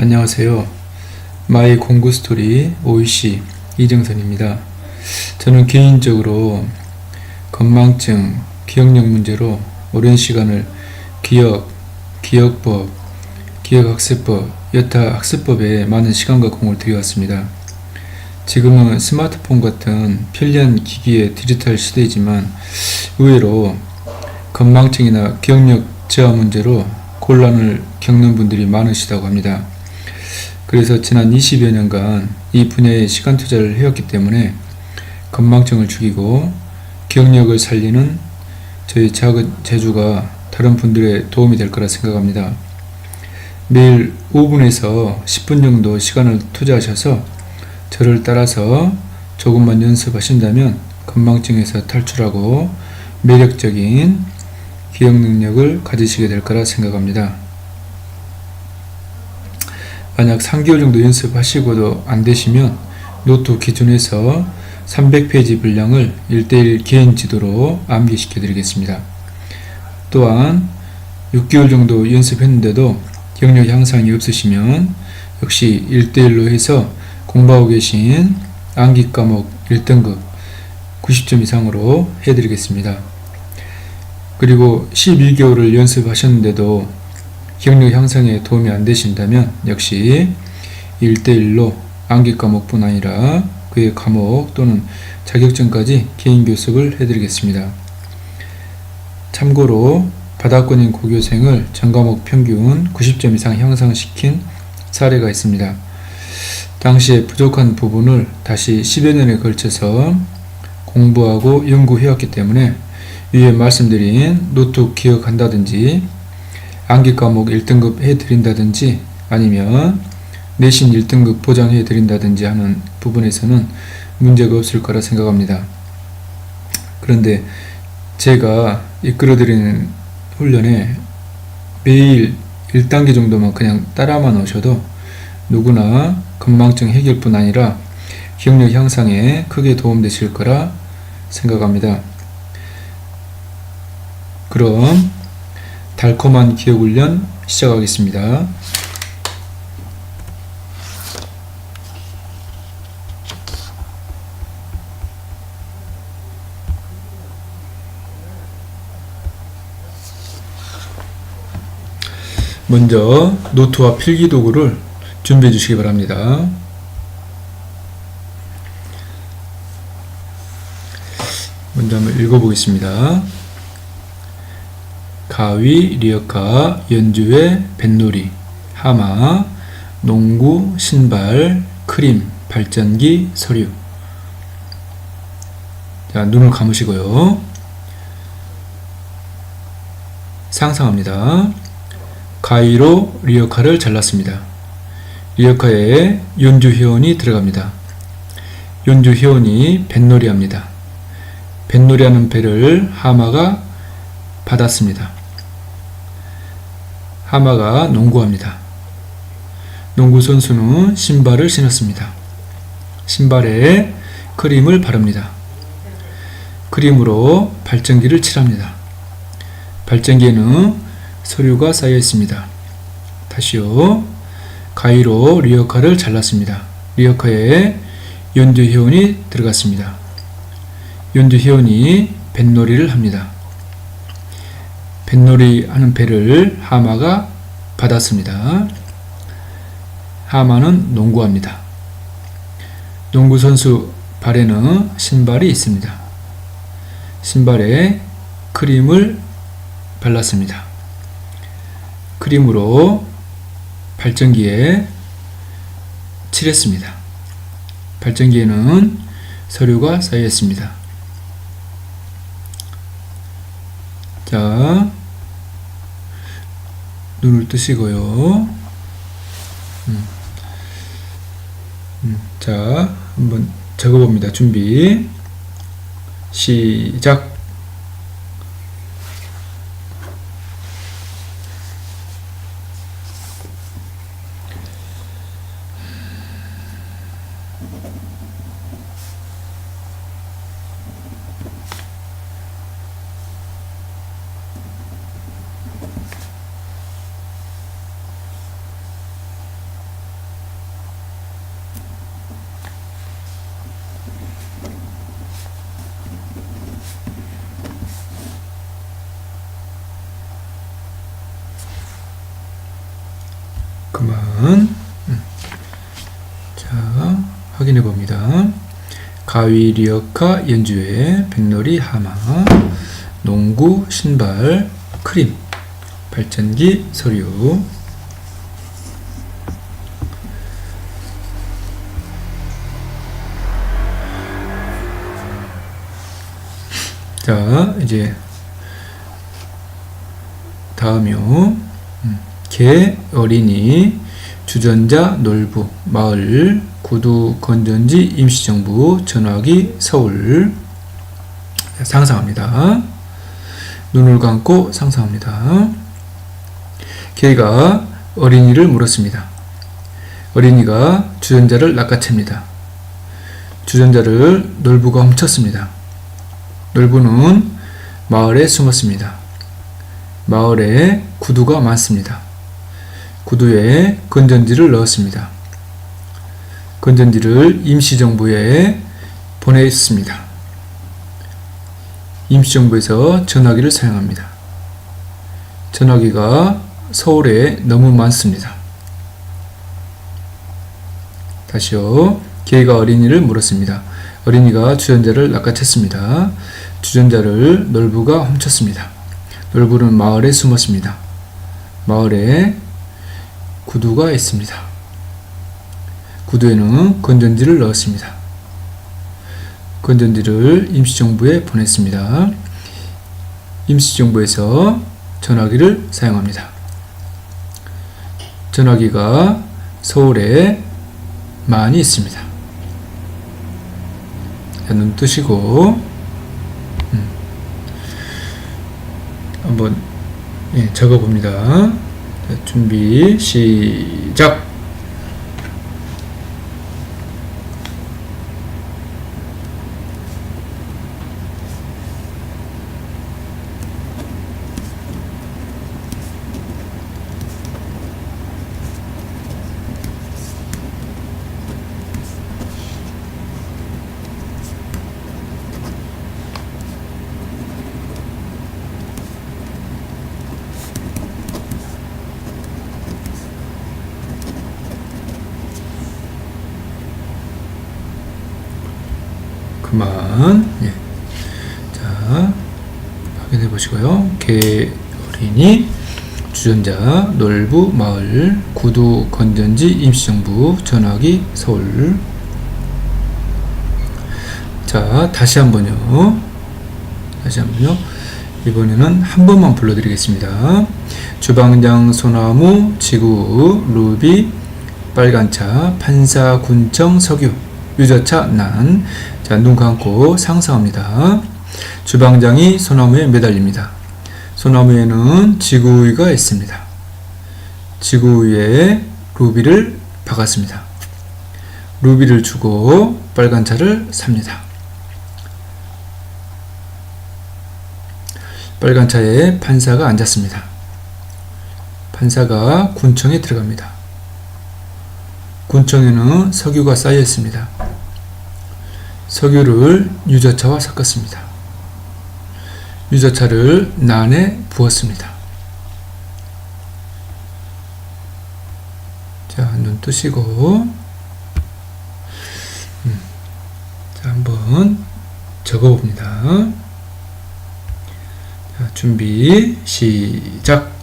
안녕하세요. 마이 공부 스토리 OEC 이정선입니다. 저는 개인적으로 건망증, 기억력 문제로 오랜 시간을 기억, 기억법, 기억학습법, 여타 학습법에 많은 시간과 공을 들여왔습니다. 지금은 스마트폰 같은 편리한 기기의 디지털 시대이지만 의외로 건망증이나 기억력 저하 문제로 곤란을 겪는 분들이 많으시다고 합니다. 그래서 지난 20여 년간 이 분야에 시간 투자를 해왔기 때문에 건망증을 죽이고 기억력을 살리는 저희 작은 제주가 다른 분들의 도움이 될 거라 생각합니다. 매일 5분에서 10분 정도 시간을 투자하셔서 저를 따라서 조금만 연습하신다면 건망증에서 탈출하고 매력적인 기억 능력을 가지시게 될 거라 생각합니다. 만약 3개월 정도 연습하시고도 안 되시면 노트 기준에서 300페이지 분량을 1대1 개인 지도로 암기시켜 드리겠습니다. 또한 6개월 정도 연습했는데도 기억력 향상이 없으시면 역시 1대1로 해서 공부하고 계신 암기 과목 1등급 90점 이상으로 해드리겠습니다. 그리고 12개월을 연습하셨는데도 기억력 향상에 도움이 안 되신다면 역시 1대1로 암기 과목뿐 아니라 그의 과목 또는 자격증까지 개인 교습을 해드리겠습니다. 참고로 바닥권인 고교생을 전과목 평균 90점 이상 향상시킨 사례가 있습니다. 당시에 부족한 부분을 다시 10여 년에 걸쳐서 공부하고 연구해왔기 때문에 위에 말씀드린 노트 기억한다든지 암기 과목 1등급 해드린다든지 아니면 내신 1등급 보장해 드린다든지 하는 부분에서는 문제가 없을 거라 생각합니다. 그런데 제가 이끌어 드리는 훈련에 매일 1단계 정도만 그냥 따라만 오셔도 누구나 건망증 해결뿐 아니라 기억력 향상에 크게 도움되실 거라 생각합니다. 그럼 달콤한 기억 훈련 시작하겠습니다. 먼저 노트와 필기 도구를 준비해 주시기 바랍니다. 먼저 한번 읽어보겠습니다. 가위, 리어카, 연주회, 뱃놀이, 하마, 농구, 신발, 크림, 발전기, 서류. 자, 눈을 감으시고요. 상상합니다. 가위로 리어카를 잘랐습니다. 리어카에 연주 회원이 들어갑니다. 연주 회원이 뱃놀이 합니다. 뱃놀이 하는 배를 하마가 받았습니다. 하마가 농구합니다. 농구 선수는 신발을 신었습니다. 신발에 크림을 바릅니다. 크림으로 발전기를 칠합니다. 발전기에는 서류가 쌓여 있습니다. 다시요. 가위로 리어카를 잘랐습니다. 리어카에 연두 회원이 들어갔습니다. 연두 회원이 뱃놀이를 합니다. 뱃놀이 하는 배를 하마가 받았습니다. 하마는 농구합니다. 농구 선수 발에는 신발이 있습니다. 신발에 크림을 발랐습니다. 크림으로 발전기에 칠했습니다. 발전기에는 서류가 쌓여 있습니다. 자, 눈을 뜨시고요. 음. 음, 자, 한번 적어봅니다. 준비. 시작. 그만. 음. 자, 확인해 봅니다. 가위 리어카 연주회 백놀이 하마 농구 신발 크림 발전기 서류 자 이제 다음이요 음, 개 어린이 주전자 놀부 마을 구두 건전지 임시정부 전화기 서울 상상합니다. 눈을 감고 상상합니다. 개가 어린이를 물었습니다. 어린이가 주전자를 낚아챕니다. 주전자를 놀부가 훔쳤습니다. 놀부는 마을에 숨었습니다. 마을에 구두가 많습니다. 구두에 건전지를 넣었습니다. 건전지를 임시정부에 보냈습니다. 임시정부에서 전화기를 사용합니다. 전화기가 서울에 너무 많습니다. 다시요. 개가 어린이를 물었습니다. 어린이가 주전자를 낚아챘습니다. 주전자를 놀부가 훔쳤습니다. 놀부는 마을에 숨었습니다. 마을에 구두가 있습니다. 구두에는 건전지를 넣었습니다. 건전지를 임시정부에 보냈습니다. 임시정부에서 전화기를 사용합니다. 전화기가 서울에 많이 있습니다. 자, 눈 뜨시고 음, 한번 예, 적어봅니다. 자, 준비 시작. 그만. 예. 자, 확인해 보시고요. 개 어린이 주전자 놀부 마을 구두 건전지 임시정부 전화기 서울. 자, 다시 한번요. 다시 한번요. 이번에는 한 번만 불러드리겠습니다. 주방장 소나무 지구 루비 빨간차 판사 군청 석유 유저차 난. 자, 눈 감고 상상합니다. 주방장이 소나무에 매달립니다. 소나무에는 지구위가 있습니다. 지구 위에 루비를 박았습니다. 루비를 주고 빨간 차를 삽니다. 빨간 차에 판사가 앉았습니다. 판사가 군청에 들어갑니다. 군청에는 석유가 쌓여 있습니다. 석유를 유자차와 섞었습니다. 유자차를 난에 부었습니다. 자, 눈 뜨시고, 음, 자, 한번 적어봅니다. 자, 준비, 시작!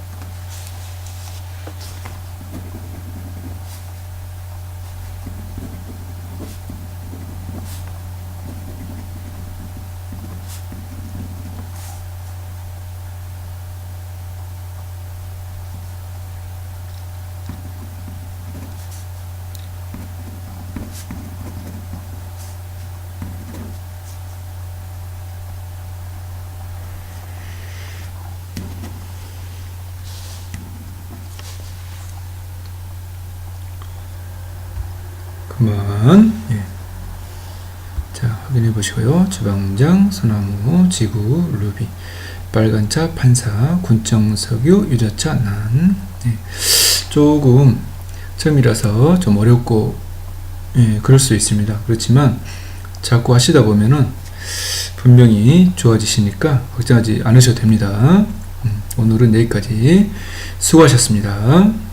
그만. 예. 자, 확인해 보시고요. 주방장, 소나무, 지구, 루비, 빨간차, 판사, 군청 석유, 유자차, 난. 예. 조금 처음이라서 좀 어렵고, 예, 그럴 수 있습니다. 그렇지만 자꾸 하시다 보면은 분명히 좋아지시니까 걱정하지 않으셔도 됩니다. 음, 오늘은 여기까지 수고하셨습니다.